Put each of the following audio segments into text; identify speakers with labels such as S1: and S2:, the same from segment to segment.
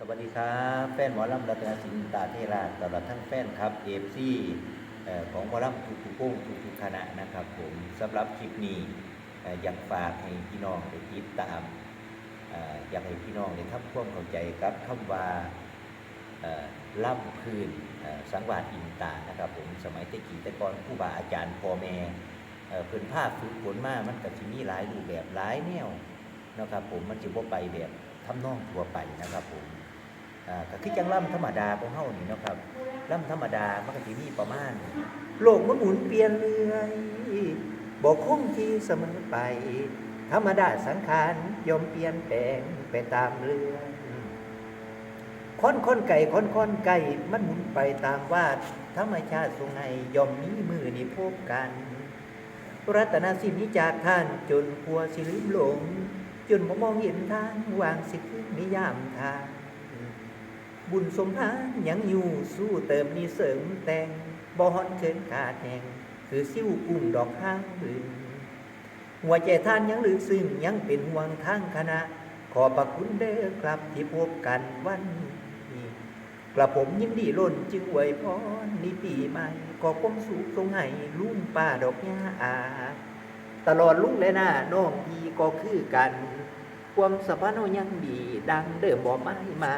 S1: สวัสดีครับแฟนหมอลำรัตนศิลป์ตาเทราตลอดทั้งแฟนครับเอฟซีของหมอลำทุกทุกๆวงทุกทุกคณะนะครับผมสำหรับคลิปนี้อยากฝากให้พี่น้องได้ติดตามอยากให้พี่น้องได้ทำความเข้าใจกับคำว่าล่ำคืนสังวาสอินตานะครับผมสมัยตะกี้ต่ก่อนผู้บาอาจารย์พ่อแม่เอ่อพิ่นภาพฝึกฝนมามันก็สิมีหลายรูปแบบหลายแนวนะครับผมมันจะบ่ไปแบบทำนองทั่วไปนะครับผม ก็คือจังล่ำธรรมดาของเฮานี่นะครับล่ำธรรมดามันก็สิมีประมาณ โลกมันหมุนเปลี่ยนเรื่อยบ่คงที่เสมอไป ธรรมดาสังขารยอมเปลี่ยนแปลงไปตามเรื่องค้อนค้อนไก่ค้อนค้อนไก่มันหมุนไปตามวาดธรรมชาติทรงให้ย่อมมีมือนี่พบกัน รัตนสินนี้จากท่านจนกลัวสิลืมหลง จนมองเห็นทางวางสิขึ้นนิยามทาง บุญสมทานยังอยู่สู้เติมนี่เสริมแต่งบ่ฮอนเคินขาดแห่งคือซิ้วกุ้งดอกห้างบึงหัวใจท่านยังลึกซึ้งยังเป็นห่วงทางคณะ ขอประคุณเด้อครับที่พบกันวันนี้กระผมยินดีล้นจึงอวยพรในปีใหม่ขอความสุขทรงให้ลุงป้าดอกหญ้าอา ตลอดลุงและหน้าน้องพีก็คือกัน ความสัมพันธ์ยังดีดังเดิมบ่ไม่มา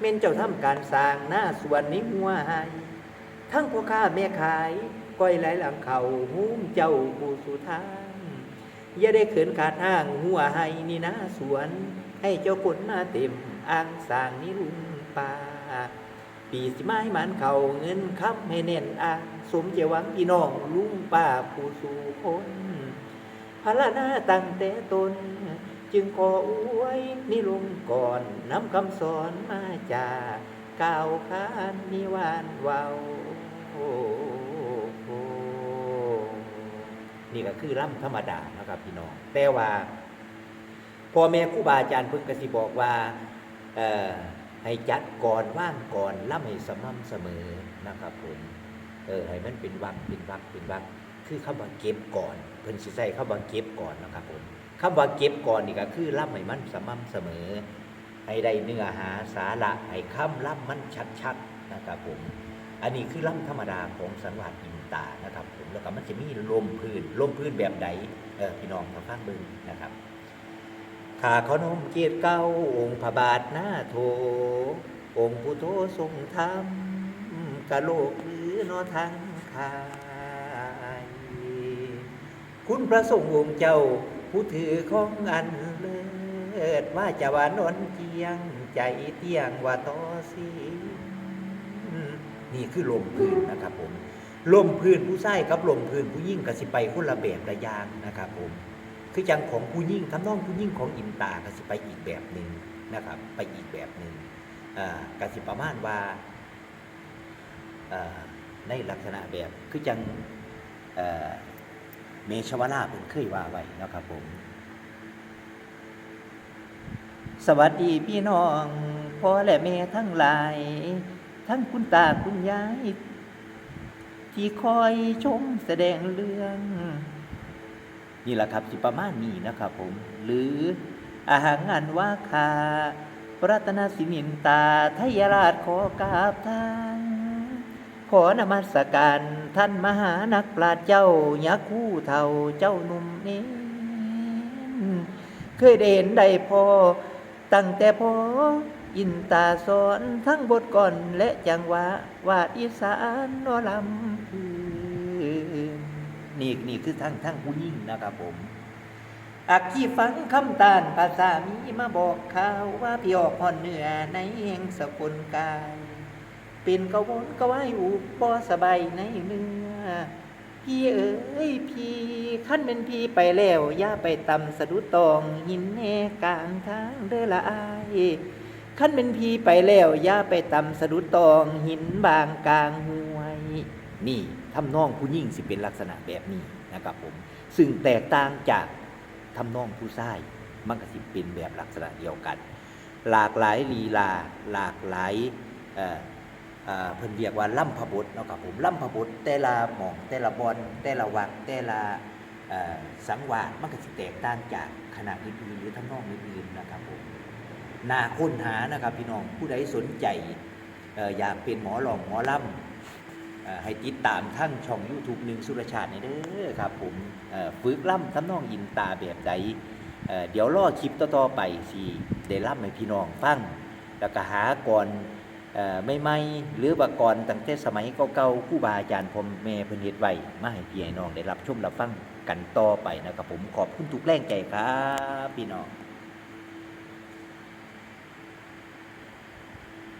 S1: เม่นเจ้าทำการสร้างหน้าสวนนี้หัวหายทั้งพ่อค้าแม่ขายก้อยไหลหลังเขาหุ้มเจ้าผู้สุทานอย่าได้เขินขาดห้างหัวให้นี่นะสวน ให้เจ้าคนมาเต็มอ่างสร้างนี้ลุงป่าปีสิไม้มันเขาเงินคำให้เน่นอ่างสมเจวังพี่น้องลุงป้าผู้สู่พ้นพระหน้าตั้งแต่ตน จึงขออวยนิลงก่อนนำคำสอนมาจากกล่าวขานนิวานเวานี่ก็คือร่ำธรรมดานะครับพี่น้อง แต่ว่าพ่อแม่ครูบาอาจารย์เพิ่งกระสิบอกว่าให้จัดก่อนว่างก่อนล่ำให้สม่ำเสมอนะครับผมเออให้มันเป็นวักเป็นวักเป็นวักคือคำว่าเก็บก่อน เพิ่นสิใช้คำว่าเก็บก่อนนะครับผม คำว่าเก็บก่อนนี่ก็คือล่ำให้มันสม่ำเสมอ ให้ได้เนื้อหาสาระให้คำล่ำมันชัดๆนะครับผม อันนี้คือล่ำธรรมดาของสังวาสอินตานะครับผมแล้วก็มันจะมีลมพื้นลมพื้นแบบใดเออพี่น้องทางฟังบิ่งนะครับข้าขอนมเกียรติเก้าองค์พระบาทหน้าโถองค์ผู้โททรงธรรมกะโลกหรือนอทางคายคุณพระสงฆ์องค์เจ้า ผู้ถือของอันเลิศว่าจะว่านนเจียง ใจเตียงว่าตอสีนี่คือลมพื้นนะครับผมลมพื้นผู้ชายกับลมพื้นผู้ยิ่งกสิไปคนละแบบละย่างนะครับผมคือจังของผู้ยิ่งทำนองผู้ยิ่งของอินตากสิไปอีกแบบหนึ่งนะครับ ไปอีกแบบหนึ่งอ่ากสิประมาณว่าในลักษณะแบบคือจัง เมชวราเป็นเคยว่าไว้นะครับผม สวัสดีพี่น้องพ่อและแม่ทั้งหลาย ทั้งคุณตาคุณยาย ที่คอยชมแสดงเรื่อง นี่แหละครับสิประมาณนี้นะครับผม หรืออาหารงานว่าคารัตนสินินตาทยราชขอกราบทาง ขอนมัสการท่านมหานักปราชญ์เจ้ายักษ์คู่เท่าเจ้าหนุ่มนี้เคยได้เห็นได้พอ ตั้งแต่พอ อินตาสอนทั้งบทก่อนและจังหวะวาดอีสานนอลำพื้นนี่นี่คือทั้งทั้งผู้ยิ่งนะครับผมอักขีฟังคำตานภาษามีมาบอกข่าวว่าพี่ออกผ่อนเหนือในแห่งสกุลกาย เป็นกวนกวายอุบบ่สบายในเนื้อพี่เอ๋ยพี่ขั้นเป็นพี่ไปแล้วอย่าไปตำสะดุดตองหินแน่กลางทางเด้อละอายขั้นเป็นพี่ไปแล้วอย่าไปตำสะดุดตองหินบางกลางห้วยนี่ทำนองผู้ยิ่งสิเป็นลักษณะแบบนี้นะครับผม ซึ่งแตกต่างจากทำนองผู้ชายมันก็สิเป็นแบบลักษณะเดียวกัน หลากหลายลีลาหลากหลาย เพิ่นเรียกว่าล่ำพบทเนาะครับผมล่ำพบทแต่ละหม่องแต่ละบอนแต่ละวักแต่ละสังวาสมันก็สิแตกต่างจากคณะอื่นๆหรือทำนองอื่นๆนะครับผมนาค้นหานะครับพี่น้องผู้ใดสนใจอออยากเป็นหมอหลองหมอล่ำให้ติดตามทั้งช่อง YouTube หนึ่งสุรชาตินี่เด้อครับผมฝึกล่ำทำนองอินตาแบบใดเเดี๋ยวรอคลิปต่อๆไปสิได้ล่ำให้พี่น้องฟังแล้วก็หาก่อน ไม่ไม่หรือว่าก่อนตั้งแต่สมัยเก่าๆคู่บาอาจารย์ผมเม่เพิ่นเฮ็ดไว้มาให้พี่ให้น้องได้รับชมรับฟังกันต่อไปนะครับผมขอบคุณทุกแรงใจครับพี่น้อง